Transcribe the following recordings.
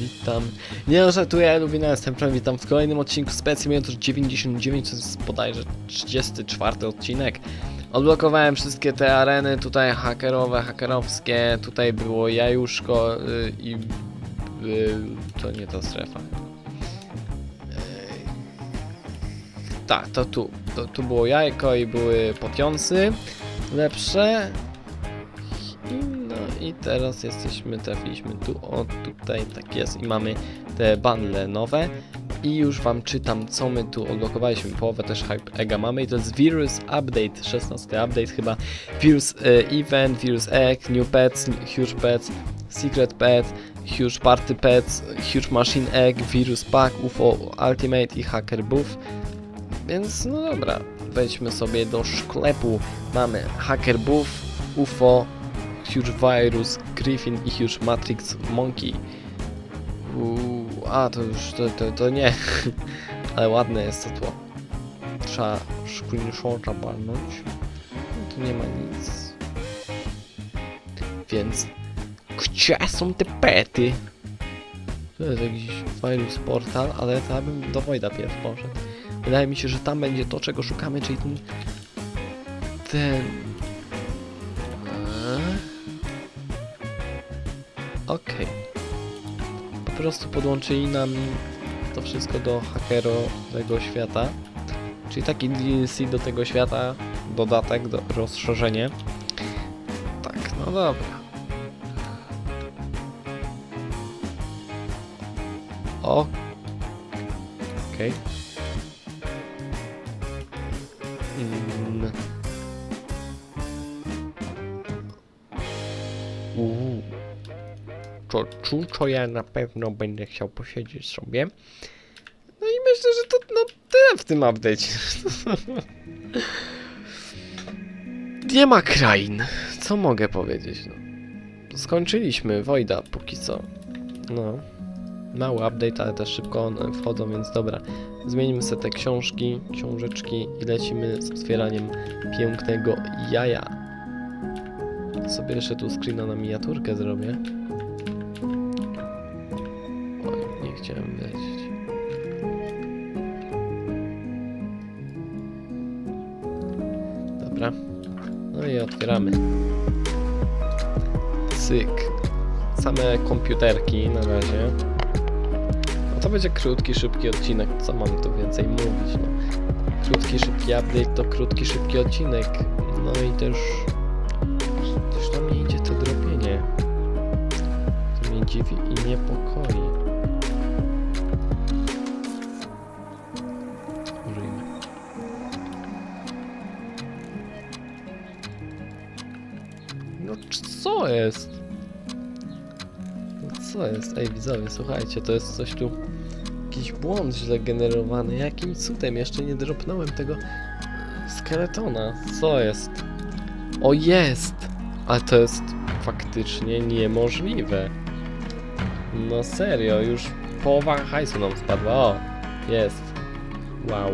Witam. Nie no, żartuję, Lubina, jestem Prem, witam w kolejnym odcinku Specjalizator 99, to jest bodajże 34 odcinek. Odblokowałem wszystkie te areny, tutaj hakerowe, hakerowskie, tutaj było jajuszko y, i... Y, to nie ta strefa. Tak, to tu. To, tu było jajko i były potionsy lepsze. I teraz jesteśmy, trafiliśmy tu, o tutaj, tak jest i mamy te bundle nowe. I już wam czytam co my tu odblokowaliśmy, połowę też Hype Ega mamy i to jest Virus Update, 16 update chyba, Virus e, Event, Virus Egg, New Pets, Huge Pets, Secret Pet, Huge Party Pets, Huge Machine Egg, Virus Pack, UFO Ultimate i Hacker Buff, więc no dobra, wejdźmy sobie do sklepu, mamy Hacker Buff, UFO, Huge Virus, Griffin i Huge Matrix Monkey. Uuu, a to już, to, to, to nie. Ale ładne jest to tło. Trzeba screenshota balnąć. No tu nie ma nic. Więc gdzie są te pety? To jest jakiś virus portal, ale to ja bym do Wojda pierw poszedł. Wydaje mi się, że tam będzie to, czego szukamy, czyli ten... Ten... Okej. Po prostu podłączyli nam to wszystko do hakerowego świata. Czyli taki DLC do tego świata, dodatek, do, rozszerzenie. Tak, no dobra. O. Okej. Mm. Uuu. To czuczo ja na pewno będę chciał posiedzieć sobie. No i myślę, że to no, tyle w tym update. Nie ma krain. Co mogę powiedzieć? No. Skończyliśmy Wojda póki co. No. Mały update, ale też szybko one wchodzą, więc dobra. Zmienimy sobie te książki, książeczki i lecimy z otwieraniem pięknego jaja. Sobie jeszcze tu screena na miniaturkę zrobię. Chciałem lecieć. Dobra. No i otwieramy. Cyk. Same komputerki na razie. No to będzie krótki, szybki odcinek. Co mam tu więcej mówić? No. Krótki, szybki update to krótki, szybki odcinek. No i też... Też na mnie idzie to drobienie. To mnie dziwi i niepokoi. Co jest? Co jest? Ej widzowie, słuchajcie, to jest coś tu... Jakiś błąd źle generowany. Jakim cudem jeszcze nie dropnąłem tego skeletona? Co jest? O jest! Ale to jest faktycznie niemożliwe. No serio, już połowa hajsu nam spadła. O, jest. Wow.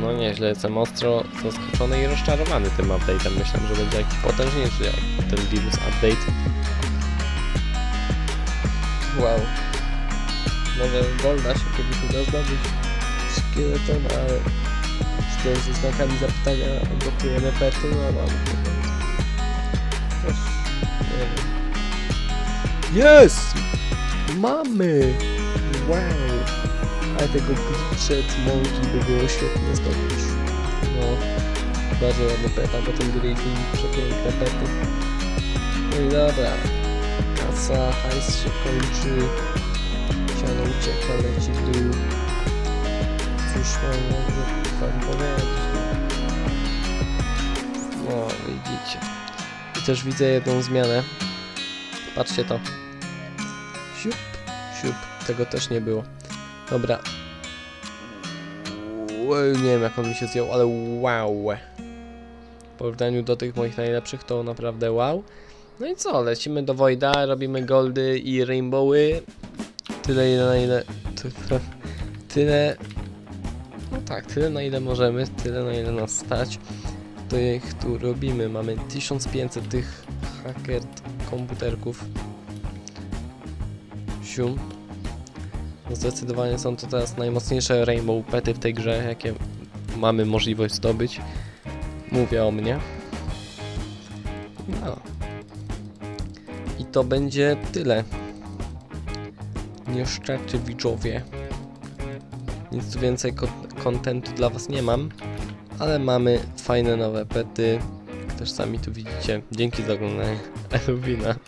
No nieźle, jestem ostro zaskoczony i rozczarowany tym update'em. Myślałem, że będzie jakiś potężniejszy jak ten virus update. Wow. Może Golda się kiedyś uda zdobyć szkieleton, ale czy to ze znakami zapytania blokujemy pety? No mam też nie wiem. Jest! Mamy! Wow! Tego glitchet monkey by było świetnie zdobyć. No, bardzo ładny peta, bo ten Griffin przepiękne pety. No i dobra. Kasa, hajs się kończy. Siano ucieka, leci w dół. Cóż mam wam powiedzieć? No, widzicie. I też widzę jedną zmianę. Patrzcie to. Siup, siup. Tego też nie było. Dobra. Nie wiem jak on mi się zjął, ale wow. W porównaniu do tych moich najlepszych to naprawdę wow. No i co, lecimy do Wojda, robimy goldy i rainbowy. Tyle ile na ile... Tyle. No tak, tyle na ile możemy, tyle na ile nas stać. To ich tu robimy. Mamy 1500 tych hacker komputerków. życiu. Zdecydowanie są to teraz najmocniejsze rainbow pety w tej grze, jakie mamy możliwość zdobyć. Mówię o mnie. No. I to będzie tyle. Niestety widzowie. Nic tu więcej ko- kontentu dla was nie mam. Ale mamy fajne nowe pety. Też sami tu widzicie. Dzięki za oglądanie. Elwina.